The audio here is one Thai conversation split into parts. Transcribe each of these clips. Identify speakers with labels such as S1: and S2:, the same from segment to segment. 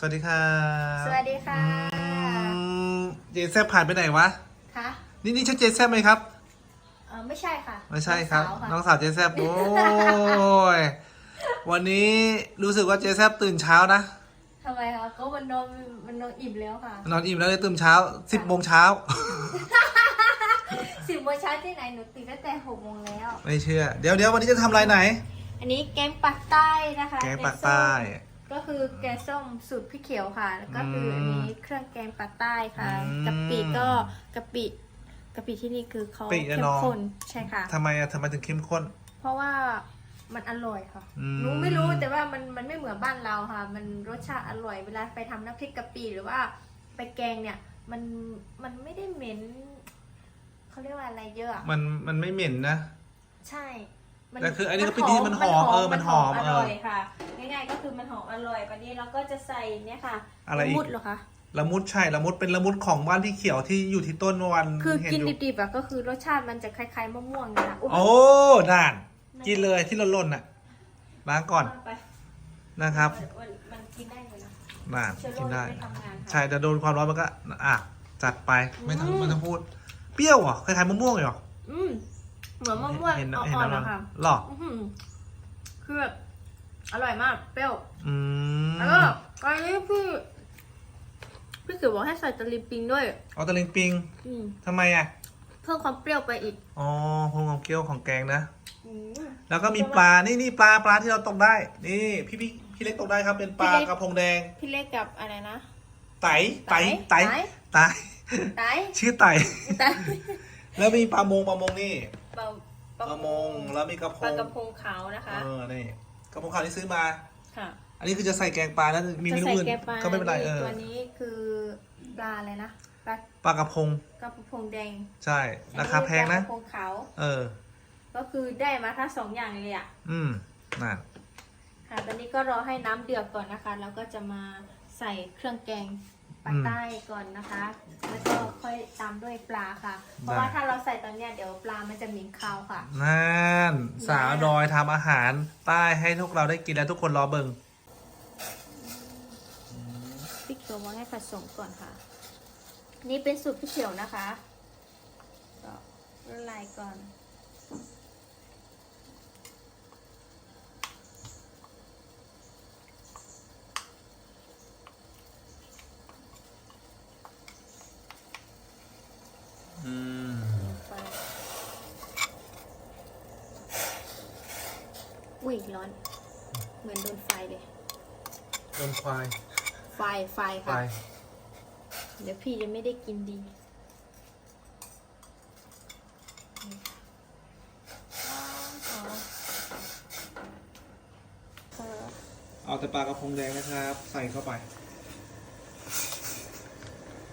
S1: สวัสดีครับ
S2: สวัสดีค่ะ
S1: อืมเจแซบผ่านไปไหนวะ
S2: คะ
S1: นี่นี่ใช่เจแซบไหมครับ
S2: เออไม่ใช่ค่ะ
S1: ไม่ใช่ครับ
S2: น้
S1: น้
S2: อ
S1: องง
S2: สาว
S1: สาวเจแซบโอ้ย วันนี้รู้สึกว่าเจแซบตื่นเช้านะ
S2: ค่ะทำไมคะก็มันนอนมันนอนอิ่มแล้วค่ะ
S1: นอนอิ่มแล้วเลยตื่นเช้า10โมงเช้า
S2: สิบโมงเช้าที่ไหนหนูตื่นตั้งแต่หกโมงแล้ว
S1: ไม่เชื่อ เดี๋ยวเดี๋ยววันนี้จะทำอะไรไหน
S2: อันนี้แกงปักใต้นะคะ
S1: แกงปากใต้
S2: ส้ม ก็คือแกงส้มสูตรพริกเขียวค่ะ แล้วก็คืออันนี้เครื่องแกงปักใต้ค่ะ
S1: อืม
S2: กะปิก็กะปิกะปิที่นี่คือเขา
S1: ปิ
S2: เข้
S1: อะ
S2: ม
S1: น้อง
S2: ข้นใช่ค่ะ
S1: ทำไมอะทำไมถึงเข้มข้น
S2: เพราะว่ามันอร่อยค่ะ
S1: อืม
S2: หนูไม่รู้แต่ว่ามันมันไม่เหมือนบ้านเราค่ะ มันรสชาติอร่อยเวลาไปทำน้ำพริกกะปิหรือว่าไปแกงเนี่ย มันมันไม่ได้เหม็นเขาเรียกว่าอะไรเยอะอะ
S1: มันมันไม่เหม็นนะ
S2: ใช่มั
S1: แต่คืออันนี้กะปิที่มันหอมเออมันหอม
S2: อ
S1: เออ
S2: ร่อยค่ะ ง่ายๆก็คือมันหอมอร่อยวันนี้เราก็จะใส่เนี่ยค่ะ
S1: อะไรอีก
S2: มุดเหรอคะ
S1: ละมุดใช่ละมุดเป็นละมุดของบ้านพี่เขียวที่อยู่ที่ต้นเมื่อวัน
S2: คือ
S1: เห็น
S2: กิน
S1: อยู่
S2: ดิบๆอะก็คือรสชาติมันจะคล้ายๆมะม่วงนะคะย
S1: โอ้ด่านกินเลยที่หล่นๆน่ะล้างก่อน
S2: ไป
S1: นะครับ
S2: มันมันกินได้เลยนะ
S1: ด่าน
S2: เชื้อโร
S1: กิน
S2: ค
S1: ได้
S2: ไม่ทำงานค่ะ
S1: ใช่แต่โดนความร้อนมันก็ อะ จัดไปไม่ต้อง
S2: อืม
S1: ไม่ต้องพูด เปรี้ยวเหรอคล้ายๆมะม่วงเลยเหรอ
S2: อืม เหมือนมะม่วง
S1: เห็น
S2: อ่
S1: เห็น
S2: อน
S1: น้ำ
S2: ๆ
S1: มัน
S2: นะคะ
S1: หรอ
S2: อื้อหือคือแบบอร่อยมาก เปรี้ยว
S1: อืม
S2: แล้วก็อันนี้พี่ พี่เขียวบอกให้ใส่ตะลิงปิงด้วย
S1: เอาตะลิงปิง
S2: อืม
S1: ทำไมอะ
S2: เพิ่มความเปรี้ยวไปอีก
S1: อ๋อพวงของเกี๊ยวของแกงนะ
S2: อืม
S1: แล้วก็มีปลา นี่นี่ปลาปลาที่เราตกได้ นี่พี่พี่พี่เล็กตกได้ครับ เป็นปลา
S2: พี่เล็ก
S1: กระพงแดง
S2: พี่เล็กกับอะไรนะ
S1: ไตไตไต
S2: ไต
S1: ไต
S2: ไต
S1: ชื่อไต
S2: ไต
S1: แล้วมีปลามงปลามงนี่
S2: ปลา
S1: ปลามงแล้วมีกระพ
S2: ปลางกระพงขาวนะคะ
S1: เออนี่กระพงขาวที่ซื้อมา
S2: ค่ะ
S1: อันนี้คือจะใส่แกงปลาแล้วมีเม
S2: จะ
S1: นู
S2: ใส่
S1: อื่น
S2: แกงปลา
S1: ก็ไม่เป็นไรเออ
S2: ตัวนี้คือปลาอะไรนะปลา
S1: ปลากระพง
S2: กระพงแดง
S1: ใช่ราคาแพงนะ
S2: อัปลากระพงขาว
S1: เออ
S2: ก็คือได้มาทั้งสองอย่างเลยอะ
S1: อืมนั่น
S2: ค่ะตอนนี้ก็รอให้น้ำเดือดก่อนนะคะ แล้วก็จะมาใส่เครื่องแกงปลาใต้ก่อนนะคะ แล้วก็ค่อยตามด้วยปลาค่ะ เพราะว่าถ้าเราใส่ตอน เนี้ยเดี๋ยวปลามันจะเหม็นคาวค่ะ
S1: นั่น สาวดอยทำอาหารใต้ให้พวกเราได้กินแล้วทุกคนรอเบิง
S2: พริกเขียวมาให้ผสมก่อนค่ะ นี่เป็นสูตรพริกเขียวนะคะก็ละลายก่อน
S1: อืม
S2: ไป อุ้ยร้อน เหมือนโดนไฟเลย
S1: โดนควาย
S2: ไฟ ไฟ
S1: ไฟ
S2: ค่ะเดี๋ยวพี่จะไม่ได้กินดีนี่ค่ะอ๋อเออ
S1: เอาแต่ปลากระพงแดงนะครับ ใส่เข้าไป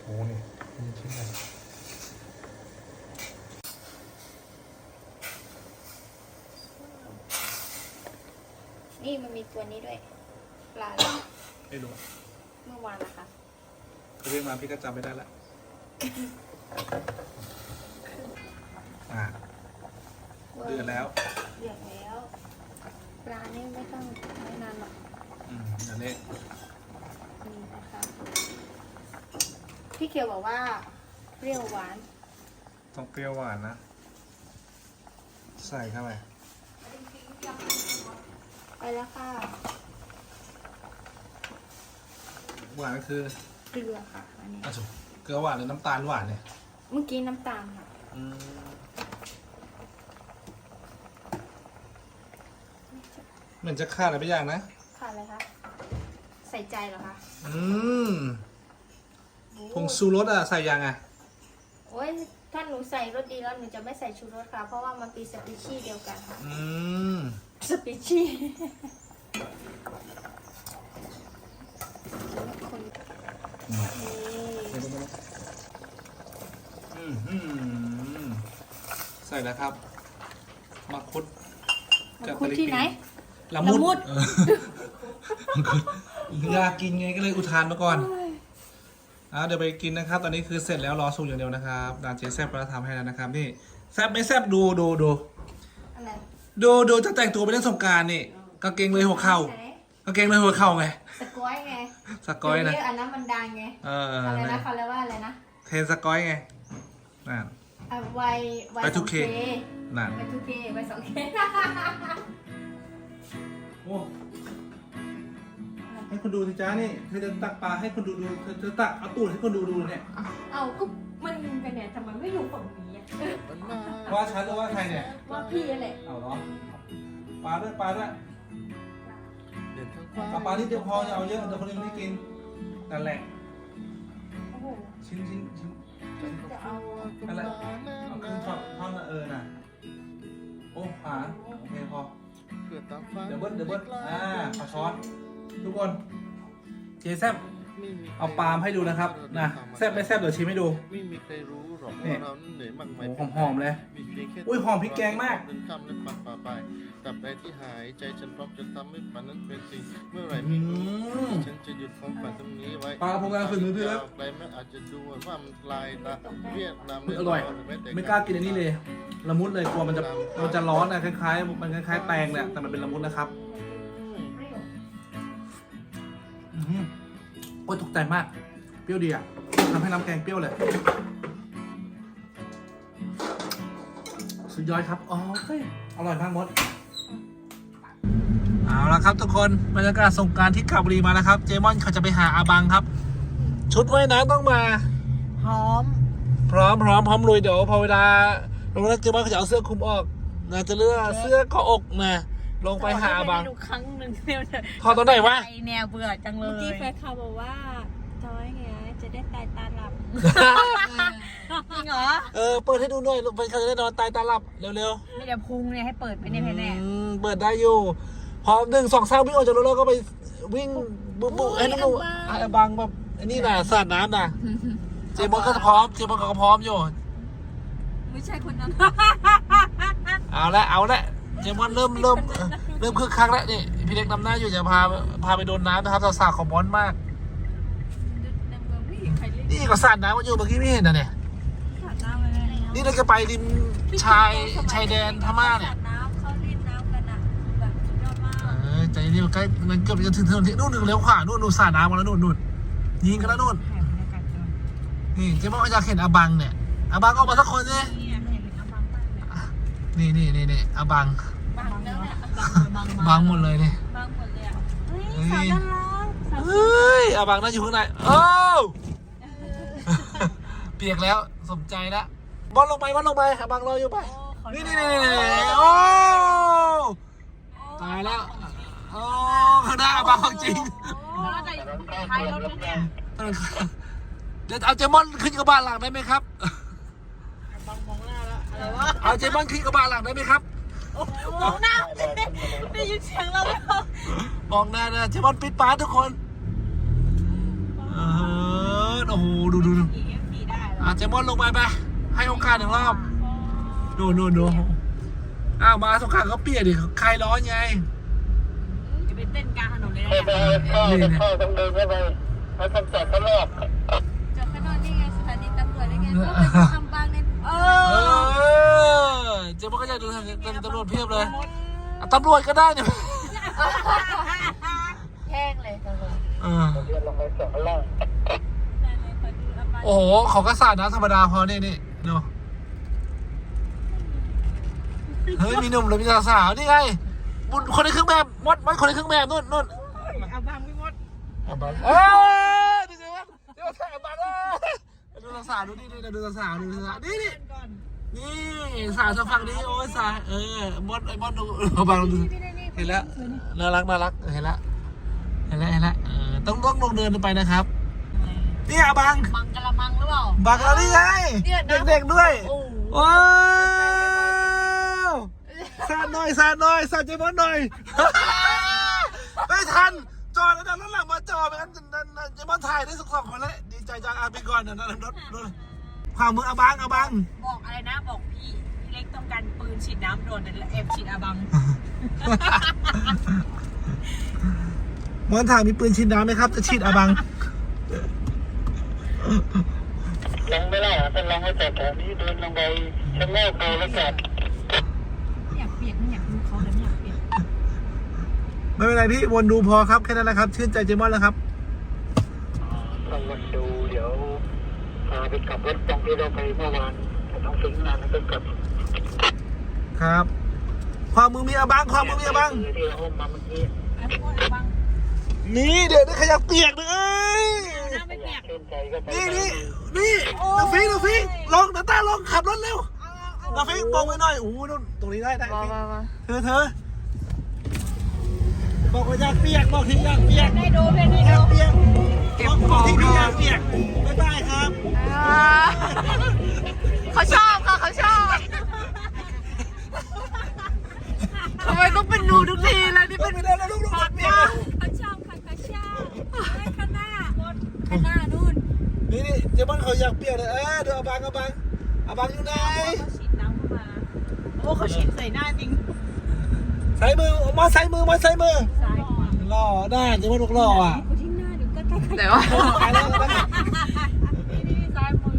S1: โอ้นี่นี่ชิ้นใหญ่
S2: นี่ มันมีตัวนี้ด้วย ปลาอะไร
S1: ไม่รู้
S2: เมื่อวานนะคะ
S1: เขาเรียกมาพี่ก็จำไม่ได้ละอ่าเดือดแล้ว
S2: เดือดแล้ว ปลานี่ไม่ต้องไม่นานหรอก
S1: อืมเดี๋ยวเละ
S2: นี่นะคะพี่เขียวบอกว่าเปรี้ยวหวาน
S1: ต้องเปรี้ยวหวานนะ ใส่เข้าไป
S2: ไป แล้วค่ะ
S1: หวานก็คือ
S2: เกลือค่ะ อันนี้
S1: อะสุเกลือหวานหรือน้ำตาลหวานเนี่ย
S2: เมื่อกี้น้ำตาลค่ะ
S1: อืมเหมือนจะขาดอะไรไปอย่างนะ
S2: ค่ะอะไรคะใส่ใจเหรอคะ
S1: อืมผงซูรสอะใส่ยังอะ
S2: โอ้ยถ้าหนูใส่รสดีแล้วหนูจะไม่ใส่ชูรสค่ะ เพราะว่ามันเป็นสปีชีส์เดียวกันค่ะ
S1: อืม
S2: สปีชีส์คนนี่
S1: อืมอืมใส่แล้วครับมักคุด
S2: มันคุดที่ไหน
S1: ละมุด
S2: ละมุด
S1: เออมังคุดอยากกินไงก็เลยอุทานมาก่อนอ่าเดี๋ยวไปกินนะครับ ตอนนี้คือเสร็จแล้วรอสุกอย่างเดียวนะครับดานเจแซบก็ทำให้แล้วนะครับ นี่แซบไม่แซบดูดูดู
S2: อะไร
S1: ดูดูจะแต่งตัวไปเล่นสงกรารนี่กางเกงเลยหัวเข่า
S2: ไหน
S1: กางเกงในหัวเข่าไง
S2: สกอยไง
S1: สกอยนะ
S2: เดี๋วอันนั้นมันดังไง
S1: เออ
S2: อะไรนะเขาเรียกว่าอะไรนะ
S1: เทนสกอยไงนั่น
S2: อะวัยวัย
S1: ไป
S2: ส
S1: ทุ
S2: อกง
S1: เค
S2: เค
S1: นั่น
S2: ไปทุกเคไปสองเค
S1: โอ้ให้คนดูสิจ้านี่เธอจะตักปลาให้คนดูดูเธอเธอตักเอาตูดให้คนดูดูเนี่ย
S2: เอาก็มันเป็นเนี่ยทำไมไม่อยู่ฝั่งนี้อะ
S1: ว่าฉันหรือว่าใครเนี่ย
S2: ว่าพี่นั่นแหละ
S1: เอาเหรอปลาด้วยปลาด้วยเอาปลาที่เดียวพออย่าเอาเยอะเดี๋ยวคนอื่นไม่กินนั่นแหละ
S2: โอ้โห
S1: ชิ้นชิ้นชิ้นชิ้น
S2: จะเอา
S1: นั่นแหละเอาครึ่งท่อนท่อนน่ะเออน่ะโอ้ผาโอเคพอเดี๋ยวเบิ้ลเดี๋ยวเบิ้ลอ่าขอช้อน ทุกคน เจแซ บเอาปาล์มให้ดูนะครับนะแซบไม่แซบเดี๋ยวชิมให้ดู
S3: ไม่มีใครรู้หรอก
S1: นี่
S3: ว่าเรานั้นเหนื่อยมากมาย
S1: โอ้หอมๆเลย
S3: มีเพียงแค่
S1: อุ้ยหอมพริกแกงมาก
S3: เดินข้ามและปัดป่าไปตับใดที่หายใจฉันพร้อมจะทำให้ฝันนั้นเป็นจริงเมื่อไหร่
S1: อื
S3: ไม่รู้
S1: ม
S3: ฉันจะหยุดความฝันตรงนี้ไว้
S1: ปลากระพงกลางฝืนมือพี่แล้ว
S3: ไกลแม้อาจจะดูเหมือนว่ามันลายตาเวียดนาม
S1: อร่อยไม่กล้ากินอันนี้เลยละมุดเลยกลัวมันจะมันจะร้อนนะคล้ายๆมันคล้ายๆแตงแหละแต่มันเป็นละมุดนะครับ
S2: เปรี้ยว
S1: อือหือ โอ้ยตกใจมาก เปรี้ยวดีอะทำให้น้ำแกงเปรี้ยวเลย สุดยอดครับ อ๋อเฮ้ยอร่อยมากมด เอาละครับทุกคนบรรยากาศสงกรารที่กาบบุรีมาแล้วครับ เจมอนเขาจะไปหาอาบังครับ ชุดว่ายน้ำต้องมา
S2: หอม
S1: พร้อมพร้อมพร้อมลุยเดี๋ยวพอเวลาลงแล้วเจมอนเขาจะเอาเสื้อคลุมออกนะจะเลือกเสื้อเกาะอกนะ ลงไปหาอาบัง
S4: ดูครั้งหนึ่งเนี่ย
S1: พอตอนไหนวะ
S4: ไอแนวเบื่อจังเล
S2: เมื่อกี้
S4: ย
S2: แฟนเขาบอกว่าจอยไงจะได้ตายตาหลับ
S4: จริงเหรอ
S1: เออ เปิดให้ดูหน่อยไปเขาจะได้นอนตายตาหลับเร็ว
S4: ไม่เดี๋ยวพุงเนี่ยให้เปิดไป
S1: ๆ
S4: เนี่ยแน่
S1: อืมเปิดได้อยู่ พอหนึ่งสองสามวิ่งออกจากรถแล้วก็ไปวิ่งบุบบุให้น้องๆอะอาบังแบบไอ้นี่น่ะสาดน้ำน่ะ เจมอนก็พร้อม เจมอนก็พร้อมอยู่
S4: ไม่ใช่คนนั้น
S1: เอาละเอาละ เจมอนเริ่มเริ่มเอ่อเริ่มคึกคักแล้วนี่พี่เล็กนำหน้าอยู่จะพาพาไปโดนน้ำนะครับสาวๆของบอลมาก
S4: ในเมืองไม่เห็นใครเล่น
S1: นี่ก็สาดน้ำมาอยู่เมื่อกี้ไม่เห็นนะเนี่ย
S4: สาดน้ำอะไร
S1: นี่เราจะไปริมชายชายแดนพม่าเนี่ย
S4: สาดน้ำเขาเล่นน้ำกันอะแบบสุดยอดมาก
S1: เออใจเย็นใกล้มันเกือบจะถึงถนนที่นู่นหนึ่งเลี้ยวขวานู่นนู่นสาดน้ำมาแล้วนู่นนู่นยิงกันแล้วนู่น
S4: ถ่ายบรรยากาศกัน
S1: นี่เจมอนก็จะเห็นอาบังเนี่ยอาบังออกมาสักคนสิ
S4: นี่เห็นอาบังมาก เลย
S1: นี่นี่นี่นี่อาบัง
S4: บังแล้วเนี่ยบัง
S1: บังหมดเลยเนี่ย
S4: บังหมดเลยอะเฮ้ย
S1: เฮ้ย
S4: สาวน่ารักสาว
S1: เฮ้ยอาบังน่าอยู่ข้างในโอ้วเปียกแล้วสมใจแล้วบอลลงไปบอลลงไปอาบังรออยู่ไป นี่นี่นี่นี่โอ้ตายแล้วโอ้ข้างหน้าอาบังของจริง
S4: แล้วแต่ใครรถเนี่ย
S1: เดี๋ยวเอาเจมอนขึ้นกระบะหลังได้ไหมครับ
S4: บังมองหน้าแล้วอะไรวะ
S1: เอาเจมอนขึ้นกระบะหลังได้ไหมครับ
S4: มองหน้าได้ยินเสียงเราไหมครับ
S1: มองหน้านะเจมอนปิดปาทุกคนเออโอ้โหดูดูดู
S4: ขี่เอฟขี่ได้เหรอ
S1: อะเจมอนลงไปไปให้โอกาสหนึ่งรอบดูดูดูอ้าวมาสงขลาก็เปลี่ยนดิใครร้อนไง
S4: จะไปเต้นกลางถนนเลย
S3: เข้า
S4: เนี่ย
S3: ไปเข้าไปเข้าต้องเดินเข้าไปแล้วทำจัดเขารอบ
S4: จอดข้างนอกนี่ไงสถานีตำรวจนี่ไงก็ไปทำบางในเอ
S1: เอ
S4: อ
S1: อเจมอนก็อยากดูทางตำรวจเพียบเลยอะตำรวจก็ได้เนี่ย
S2: แห้งเลยตลอด
S1: เออ
S3: เรียนลงไปสองล่าง
S1: โอ้โหเขาก็สาดน้ำธรรมดาพอนี่นี่ดูเฮ้ยมีหนุ่มเลยมีสาวๆนี่ไงบุญคนในเครื่องแบบมดมดคนในเครื่องแบบนู่นนู่น
S4: อาบางไม่หมด
S1: อาบังเอ้ยดูสิวะเดี๋ยวแถ่บังเอ้ยดูสาวๆดูนี่นี่ดูสาวๆดูสาวๆนี่นี่
S4: ก่อ น
S1: นี่สาวจะฟังนี้โอ้ยสาวเออมดไอ้มดดูอาบังดูเห็นแล้วน่ารักน่ารักเห็นแล้วเห็นแล้วเห็นแล้วเออต้องต้องลงเดินไปนะครับนี่อาบัง
S4: มังกะละมังหรือเปล่า
S1: บังแล้วนี่ไงเด็กๆด้วย
S4: โอ้
S1: ว้าวสาดหน่อยสาดหน่อยสาดเจมอนหน่อยไม่ทันจอดแล้วนะรถหลังมาจอดไปกันเจมอนถ่ายได้สักสองคนแล้วดีใจจังอาไปก่อนนะนะรถรถ ความมืออาบังอาบัง
S4: บอกอะไรนะบอกพี่พี่เล็กต้องการปืนฉีดน้ำโดนแต่เอฟฉีดอาบัง
S1: มอนถามมีปืนฉีดน้ำไหมครับ จะฉีดอาบัง
S3: ลงไม่ได้อะเป็นลงไปแต่แถวนี้เดินลงไปชั้นแรกดูแล้วจัด
S4: อยากเปลี่ยนไม่อยากดูเขาเลยไม่อยากเปลี่ยน
S1: ไม่เป็นไรพี่วนดูพอครับแค่นั้นแหละครับ ชื่นใจเจมอนแล้วครับ
S5: ถ้าวันดู เดี๋ยวพาไปกลับรถตรงที่เราไปเมื่อวานแต่ต้องถึงนานแล้วก็กลับ
S1: ครับ ความมือมีอาบังความมือมีอาบัง
S5: ที่เราอุ้มมาเมื่อกี้
S4: ไอ้พวกไอ้บัง
S1: นี่เดี๋ยวได้ขยับเปียกเลย
S4: เอาหน้าไปเปียก
S5: ชื่นใจก็ไป
S1: นี่นี่นี่นาฟิกนาฟิกลองนาตาลองขับรถเร็วนาฟิกมองไปหน่อยโอ้โหนู่นตรงนี้ได้ได้ฟิกเธอเธอบอกว่าอยากเปียกบอกที่อยากเปียก
S4: ได้ดูเพื่อนได้
S1: อยา
S4: ดู
S1: กเปียก บอกบอกที่พี่อยากเปียกบ๊ายบายครับ
S2: เขาชอบค่ะเขาชอบทำไมต้องเป็นหนูทุกทีเลยนี่
S1: เป็
S2: เป็นน
S1: ไปได้แล้วลูกๆเปียกเลย
S4: เขาชอบค่ะเขาชอบไอ้ข้างหน้าข้างหน้านู่น
S1: นี่นี่เจ๊บ้านเขาอยากเปียกเลยเออเดี๋ยวอาบังอาบังอาบังอยู่ไหน
S4: เขาฉีดน้ำเข้ามาโอ้เขาฉีดใส่หน้าจริง
S1: ใส่มือมาใส่มือมาใส่มือ
S4: ซ้ายขวา
S1: หล่อได้เจ๊บ้านลูกหล่ออะ
S2: แต่ว่า
S1: ไปแล้วไปแล้ว
S4: นี่นี่ซ้ายมือ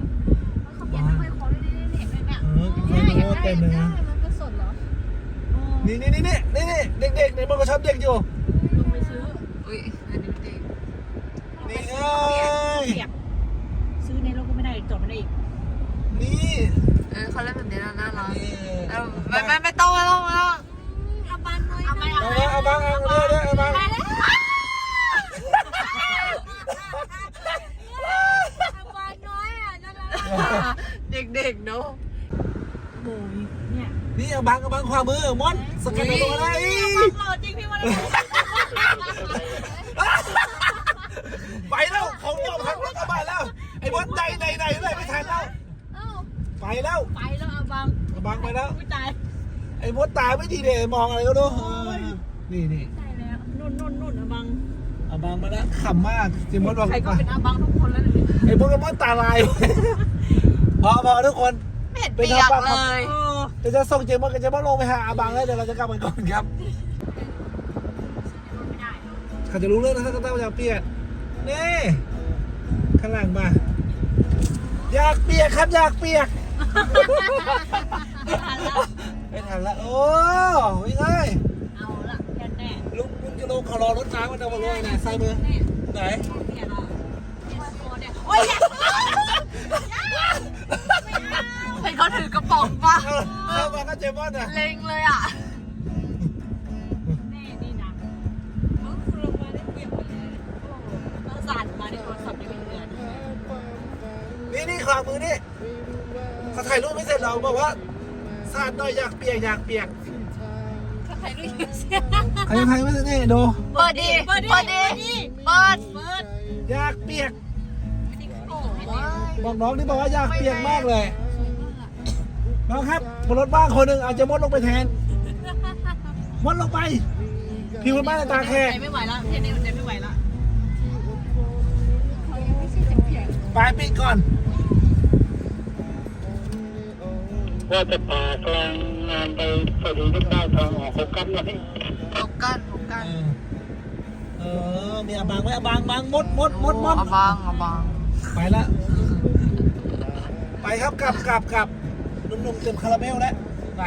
S4: เขาเปลี่ยนน้ำไปขอได้ได้ได้เนี่ยเนี่ย
S1: เออค่อยๆดูว่าเต็มเลยนะ
S4: มันก็สดเหรอ
S1: นี่นี่นี่นี่นี่นี่เด็กๆเนี่ยมันก็ชอบเด็กอยู่
S4: ลงไปซื้อ
S2: อุ้ยอันนี้ดี
S1: นี่ไง
S4: เปียกซื้อในโลกก็ไม่ได้จดไม่ได้อีก
S1: นี่
S2: เออเขาเล่นแบบนี้แล้วน่ารัก
S1: นี่
S2: เออไม่ไม่ไม่ต้องไม่ต้องไม่ต้อง
S4: เอาบันน้อยเอาไป
S1: เอาละเอาบังเอาเรื่อยเรื่อยเอาบัง
S4: ไปแล้วเอาบันน้อยอะนั่นแหละ
S2: เด็กๆเนาะ
S4: โอ้ยเนี่ย
S1: นี่เอาบังเอาบังขวามือมอนสกัดตัวอะไร
S4: หล่อจริงพี่วัน
S1: ไปแล้วเขายอมทักรถกระบะแล้วไอ้มอนใจไหนไหนเลยไม่ทันแล้ว
S4: เอ้า
S1: ไปแล้ว
S4: ไปแล้วเอาบัง
S1: เอาบังไปแล้ว
S4: ไม่ตาย
S1: ไอ้มดตาไม่ดีเดมองอะไรก็ดูเออนี่นี่
S4: ตายแล้วนุ่นนุ่นนุ่นเอาบัง
S1: เอาบังมาแล้วขำมากจิมดบอก
S4: ใครก็เป็นอาบังทุกคนแล้วเนี่ย
S1: ไอ้พวกกับมดตาลาย พอพอทุกคน
S2: ไม่เห็นเปียกเลย
S4: เออ
S1: เดี๋ยวจะส่งเจมส์กับเจมส์ลงไปหาอาบังแล้วเดี๋ยวเราจะกลับกันก่อนครับ
S4: ไม่ได้
S1: เขาจะรู้เรื่องนะถ้าต้องอยากเปียกนี่ข้างหลังมาอยากเปียกครับอยากเปียก
S4: ไม่ทันแล้ว
S1: ไม่ทันละโอ้ยง่าย
S4: เอาละแน่แน่
S1: ลุงลุงจะลงเขารอรถน้ำมันจะมาลงไหนซ้ายมือ
S4: แน่
S1: ไหน มาก็เจมส์อะ
S2: เล็งเลยอะ
S4: แน่นี่นะเออคุณลงมาได้เปรียบไปเลยโอ้ต้องสั่นมาในโทรศัพท์ยังไม่เงิน
S1: นี่นี่ขวามือนี่เขาถ่ายรูปไม่เสร็จเราบอกว่าสาดหน่อยอยากเปียกอยากเปียก
S4: ถ้าใครรู้อยู่เสีย
S1: ใครถ่ายไม่เสร็จนี่ดู
S2: เปิดดิเปิดดิเปิด
S4: เปิด
S1: อยากเปียก
S4: โอ้โห
S1: บอกน้องที่บอกว่าอยากเปียกมากเลยน้องครับ บนรถบ้านคนหนึ่งอาจจะมดลงไปแทน มดลงไปพี่คนบ้านตาแขก
S4: ไม่ไหวแล้วเทนนี้เทนไม่ไหวแล้ว
S1: ไปปิดก่อน
S5: ว่าจะพากลางงานไปพอดีก็ได้ทางออกเขากันไว้
S2: หกกันหกกัน
S1: เออมีอาบางไหมอาบางบางมดมดมดมด
S2: เอาบางเอาบาง
S1: ไปละไปครับกลับกลับกลับ หนุ่มๆเต็มคาราเมลแล้วไป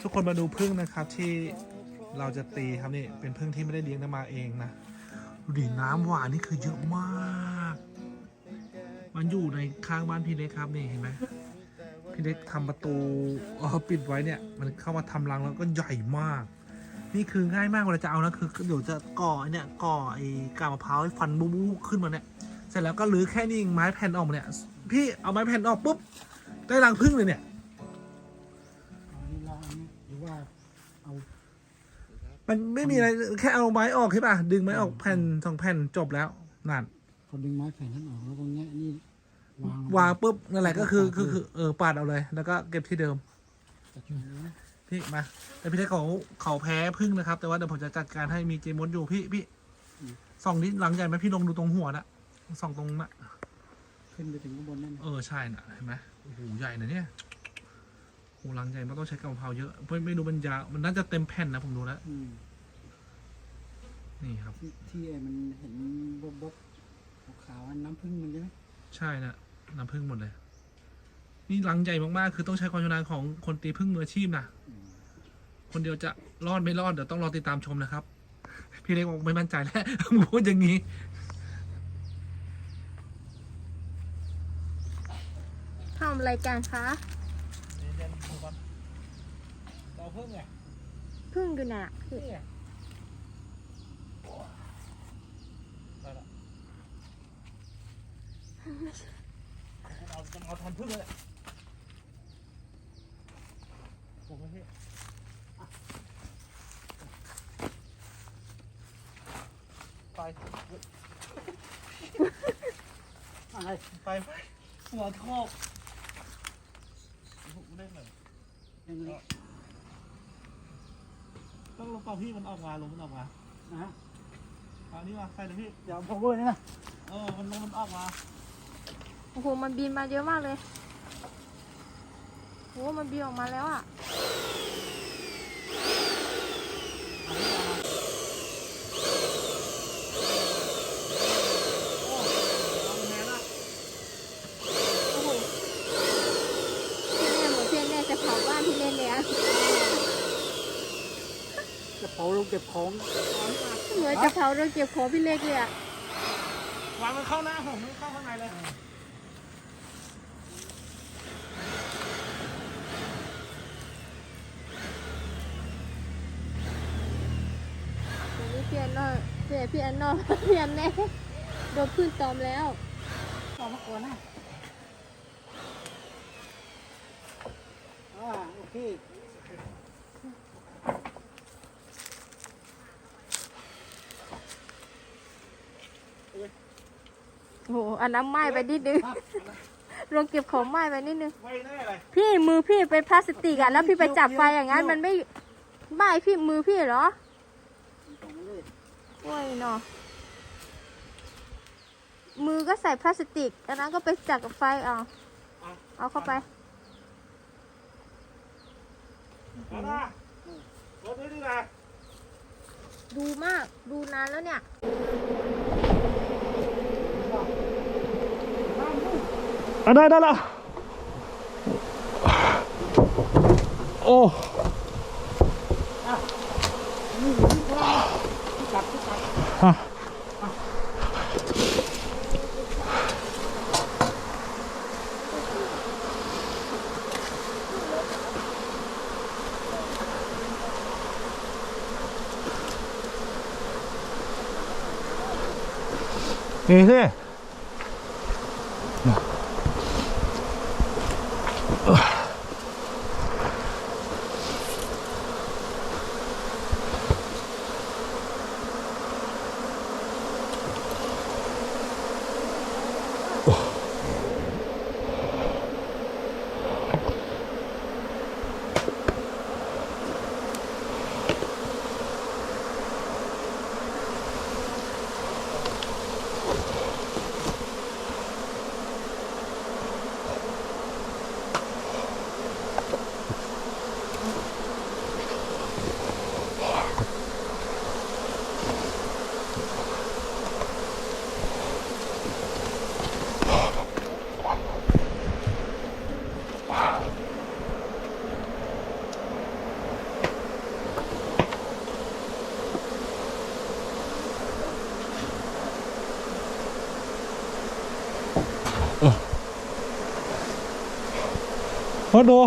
S1: ทุกคนมาดูพึ่งนะครับที่เราจะตีครับนี่เป็นพึ่งที่ไม่ได้เลี้ยงนะมาเองนะดูดิน้ำหวานนี่คือเยอะมาก มันอยู่ในข้างบ้านพี่เล็กครับนี่เห็นไหมพี่เล็กทำประตูเออปิดไว้เนี่ย มันเข้ามาทำรังแล้วก็ใหญ่มาก นี่คือง่ายมากเวลาจะเอานะคือเดี๋ยวจะก่อไอ้เนี่ยก่อไอ้กาบมะพร้าวให้ฟันบูบูขึ้นมาเนี่ยเสร็จแล้วก็รื้อแค่นี้เองไม้แผ่นออกมาเนี่ยพี่เอาไม้แผ่นออกปุ๊บ ได้รังพึ่งเลยเนี่ย
S5: หรือว่าเอา
S1: มันไม่มีอะไรแค่เอาไม้ออกใช่ป่ะดึงไม้ออกแผ่นสองแผ่นจบแล้วนั่น
S5: เขาดึงไม้แผ่นนั้นออกแล้วก็แงะนี่วาง
S1: วางปุ๊บนั่นแหละก็คือคือคือเออปาดเอาเลย แล้วก็เก็บที่เดิม
S5: จะช่วยนะ
S1: พี่มาแต่พี่เล็กเขาเขาแพ้พึ่งนะครับ แต่ว่าเดี๋ยวผมจะจัดการให้มีเจมอนอยู่พี่พี่ส่องนี้หลังใหญ่ไหมพี่ลงดูตรงหัวนะส่องตรงนะ
S5: ขึ้นไปถึงข้างบนนั่น
S1: เออใช่นะเห็นไหม โอ้โหใหญ่นะเนี่ยโอ้โหหลังใหญ่มันต้องใช้กระเพราเยอะไม่ไม่รู้มันยาวมันน่าจะเต็มแผ่นนะผมดูแล้ว
S5: อืม
S1: นี่ครับ
S5: ที่ที่ไอ้มันเห็นบบบขาวๆอันน้ำผึ้งมันใช่ไหม
S1: ใช่นะน้ำผึ้งหมดเลย นี่หลังใหญ่มากๆ คือต้องใช้ความชำนาญของคนตีผึ้งมืออาชีพนะคนเดียวจะรอดไม่รอดเดี๋ยวต้องรอติดตามชมนะครับ พี่เล็กบอกไม่มั่นใจแล้ว พูดอย่างนี้
S2: ทำอะไรกันคะ
S1: เราเพิ่งไง
S2: พึ่งอยู่น่ะคือ
S1: ได้ละเราจะเอาทันพึ่งเลยผมไม่ใช่ไปไปไปไปหัวทอก เล่นหน่อยต้องลงเป่าพี่มันออกมาลงมันออกมา
S5: นะฮะ
S1: เอานี่มาใส่เลยพี่
S5: เดี๋ยวผมพูดนี่นะ
S1: เออมันลงมันออกมา
S2: โอ้โห มันบินมาเยอะมากเลยโอ้โหมันบินออกมาแล้วอะ โอ้โหพี่เล่นเหมือนพี่เล่นจะเผาบ้านพี่เล่นเลยอะ
S5: จะเผาลงเก็บของ
S2: เหมือนจะเผาเรื่องเก็บของพี่เล็กเลยอะ
S1: วางมันเข้าหน้าผมไม่เข้าข้างในเลย
S2: เดี๋ยวนี้พี่อันนอพี่พี่อันนอพี่อันแน่โดนพื้นตอมแล้ว
S5: ต่อมาก่อนนะอ่าโอเค
S2: โอ้โหอันน้ำไหม้ไปนิดนึงลงเก็บของไหม้ไปนิดนึง
S1: ไม่แน่เลย
S2: พี่มือพี่เป็นพลาสติกอะแล้วพี่ไปจับไฟอย่างนั้น มันไม่ไหม้พี่มือพี่เหรอโอ้ยเนาะมือก็ใส่พลาสติกอันนั้นก็ไปจับกับไฟเอาเอาเข้าไป
S1: เอาหน้าลดด้วยดีกว่า
S2: ดูมากดูนานแล้วเนี่ย
S1: อะได้ได้ละโมาดู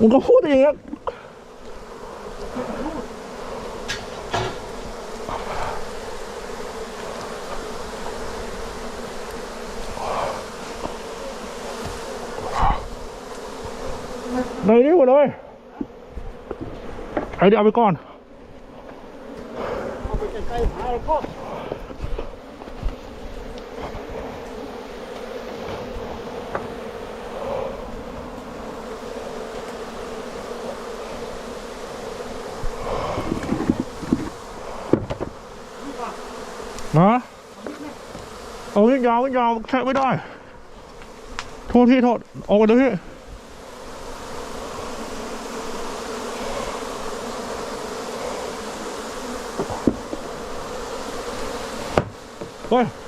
S1: มึงก็พูดอย่างเงี้ยในนี้หมดเลยไอเดี๋ยวเอาไปก่อน
S5: เอาไปใกล้ๆหาไอ้พ่อ
S1: นะเอาวิ่งยาววิ่งยาวแทะไม่ได้ โทษพี่โทษ ออกไปเลยพี่ เ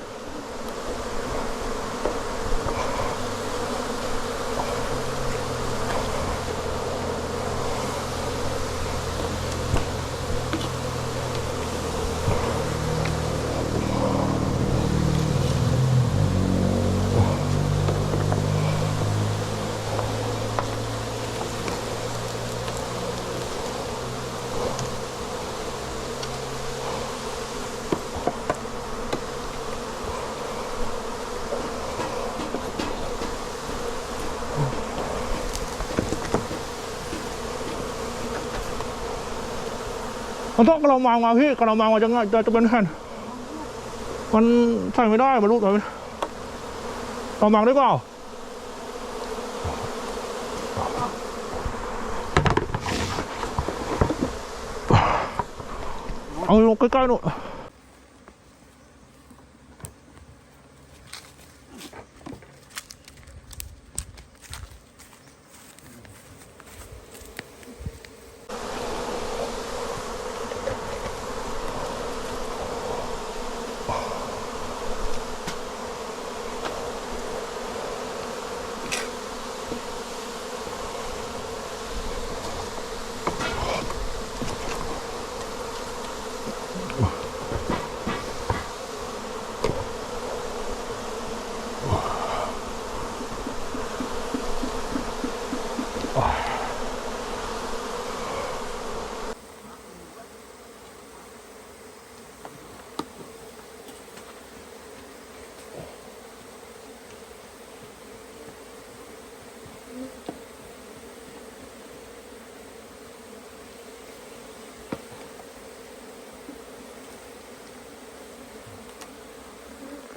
S1: มันต้องกระมังมาพี่กระมังมาจะง่ายจะจะเป็นแผ่นมันใส่ไม่ได้มันรูดเลยกระมังได้เปล่าเอาลงใกล้ๆหน่อย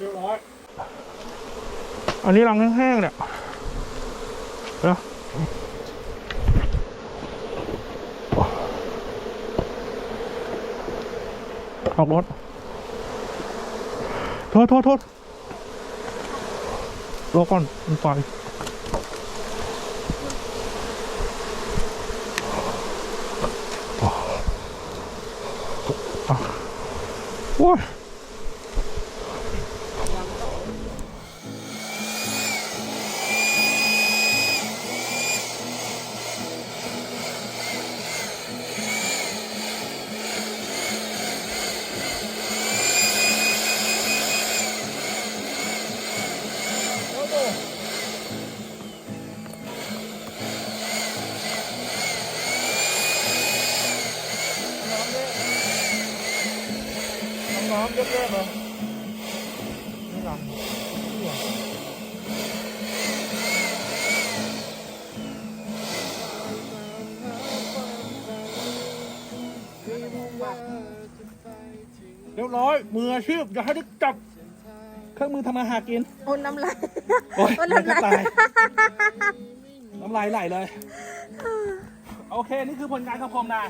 S1: รียบร้อยอันนี้รังแห้งๆเนี่ยเดี๋ยวออกรถ โทษโทษโทษรอก่อนมันไฟ ยอะๆเลยนี่หลังนี่หลังเรียบร้อย มืออาชีพอย่าให้ได้จับเครื่องมือทำมาหากิน
S2: โอ้น้ำลาย
S1: โอ้ย
S2: โอ้
S1: น้ำ
S2: น้ำลาย
S1: ลายน้ำลายไหลเลย โอเค นี่คือผลงานของผมนะ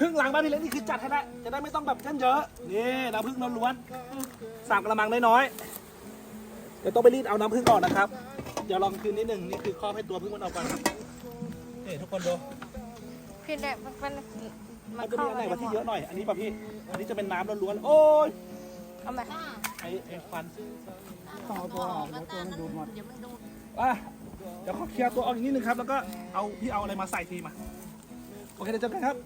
S1: พึ่งหลังบ้านพี่เล็กนี่คือจัดให้ได้จะได้ไม่ต้องแบบเช่นเยอะนี่น้ำพึ่งล้วนๆสามกระมังน้อยๆเดี๋ยวต้องไปรีดเอาน้ำพึ่งออกนะครับเดี๋ยวลองคืนนิดหนึ่งนี่คือครอบให้ตัวพึ่งมันออกก่อนครับนี่ทุกคนดู
S2: พี่แดกมันมันมั
S1: มัน
S2: น
S1: จะ
S2: เข้า
S1: มีอันไหน
S2: ไป
S1: วะที่เยอะหน่อยอันนี้ป่ะพี่อันนี้จะเป็นน้ำล้วนๆโอ้ย
S2: เอามา
S1: ไอ้ไอ้ควัน
S4: ต้องเอาตัวออกแล้วตัวมันดูดหมดเดี๋ยวมันดูด
S1: อะเดี๋ยวขอเคลียร์ตัวออกอีกนิดนึงครับ แล้วก็เอาพี่เอาอะไรมาใส่ทีมา โอเคเดี๋ยวเจอกันครับ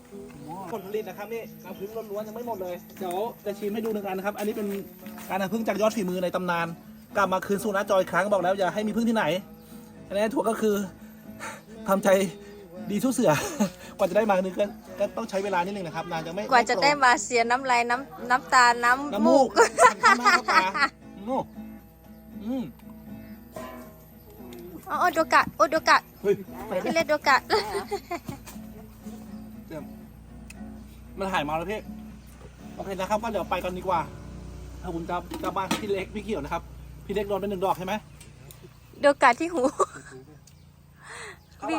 S1: ผลผลิตนะครับนี่น้ำพึ่งล้วนๆยังไม่หมดเลย เดี๋ยวจะชิมให้ดูหนึ่งอันนะครับ อันนี้เป็นการน้ำพึ่งจากยอดฝีมือในตำนาน กลับมาคืนสู่หน้าจอยครั้งบอกแล้วอย่าให้มีพึ่งที่ไหน อันนี้ถั่วก็คือทำใจดีทุกเสือกว่าจะได้มานึงก็ก็ต้องใช้เวลานิดนึงนะครับนานจะไม่
S2: กว่าจะได้มาเสียน้ำลายน้ำน้ำตา น้ำ
S1: น้ำมูกทำมากครับปลาอืมอืม
S2: อ๋อโอโดกะโอโดกะ
S1: เฮ้ย
S2: พี่เล็กโดกะ
S1: เดี๋ยว มันหายเมาแล้วพี่ โอเคนะครับ ก็เดี๋ยวไปกันดีกว่าถ้าผมจะกลับบ้านพี่เล็กพี่เขียวนะครับ พี่เล็กโดนไปหนึ่งดอกใช่ไหม
S2: โดกะที่หูพี่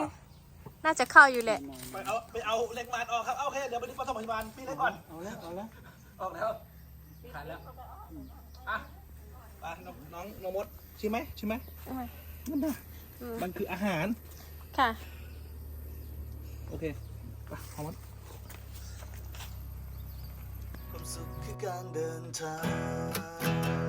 S2: น่าจะเข้าอยู่แหละ
S1: ไปเอาไปเอาเล็กมันออกครับเอาโอเคเดี๋ยวไปที่ปฐมพยาบาลพี่เล็กก่อน
S3: เอาแล้วเอาแล้ว
S1: ออกแล้วหายแล้วอะไปน้องน้องน้องมดชิมไหมชิมไหมนั่นนะ
S2: อืม
S1: มันคืออาหาร
S2: ค่ะ
S1: โอเคไปเอามด
S6: ความสุขคือการเดินทาง